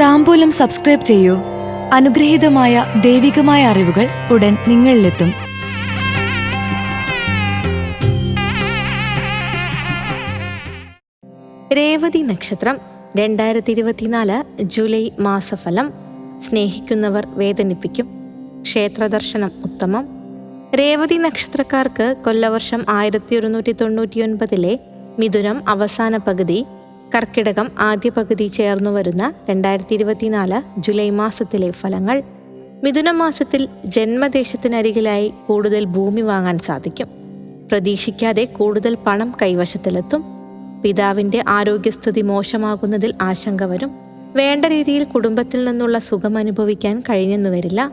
താമ്പൂലം subscribe ചെയ്യൂ. അനുഗ്രഹീതമായ ദൈവികമായ അറിവുകൾ ഉടൻ നിങ്ങളിലെത്തും. രേവതി നക്ഷത്രം രണ്ടായിരത്തി ഇരുപത്തിനാല് ജൂലൈ മാസഫലം. സ്നേഹിക്കുന്നവർ വേദനിപ്പിക്കും. ക്ഷേത്രദർശനം ഉത്തമം. രേവതി നക്ഷത്രക്കാർക്ക് കൊല്ലവർഷം ആയിരത്തി ഒരുന്നൂറ്റി തൊണ്ണൂറ്റിയൊൻപതിലെ മിഥുനം അവസാന പകുതി. കർക്കിടകം ആദ്യ പകുതി ചേർന്നു വരുന്ന രണ്ടായിരത്തി ഇരുപത്തിനാല് ജൂലൈ മാസത്തിലെ ഫലങ്ങൾ. മിഥുന മാസത്തിൽ ജന്മദേശത്തിനരികിലായി കൂടുതൽ ഭൂമി വാങ്ങാൻ സാധിക്കും. പ്രതീക്ഷിക്കാതെ കൂടുതൽ പണം കൈവശത്തിലെത്തും. പിതാവിന്റെ ആരോഗ്യസ്ഥിതി മോശമാകുന്നതിൽ ആശങ്ക വരും. വേണ്ട രീതിയിൽ കുടുംബത്തിൽ നിന്നുള്ള സുഖം അനുഭവിക്കാൻ കഴിഞ്ഞെന്നു വരില്ല.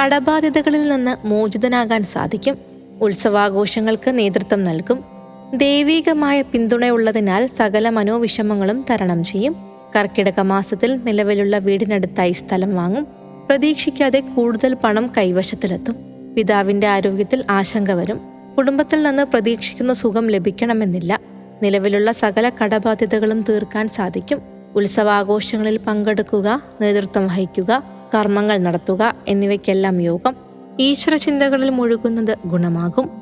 കടബാധ്യതകളിൽ നിന്ന് മോചിതനാകാൻ സാധിക്കും. ഉത്സവാഘോഷങ്ങൾക്ക് നേതൃത്വം നൽകും. ദൈവീകമായ പിന്തുണയുള്ളതിനാൽ സകല മനോവിഷമങ്ങളും തരണം ചെയ്യും. കർക്കിടക മാസത്തിൽ നിലവിലുള്ള വീടിനടുത്തായി സ്ഥലം വാങ്ങും. പ്രതീക്ഷിക്കാതെ കൂടുതൽ പണം കൈവശത്തിലെത്തും. പിതാവിന്റെ ആരോഗ്യത്തിൽ ആശങ്ക വരും. കുടുംബത്തിൽ നിന്ന് പ്രതീക്ഷിക്കുന്ന സുഖം ലഭിക്കണമെന്നില്ല. നിലവിലുള്ള സകല കടബാധ്യതകളും തീർക്കാൻ സാധിക്കും. ഉത്സവാഘോഷങ്ങളിൽ പങ്കെടുക്കുക നേതൃത്വം വഹിക്കുക കർമ്മങ്ങൾ നടത്തുക എന്നിവയ്ക്കെല്ലാം യോഗം. ഈശ്വര ചിന്തകളിൽ മുഴുകുന്നത് ഗുണമാകും.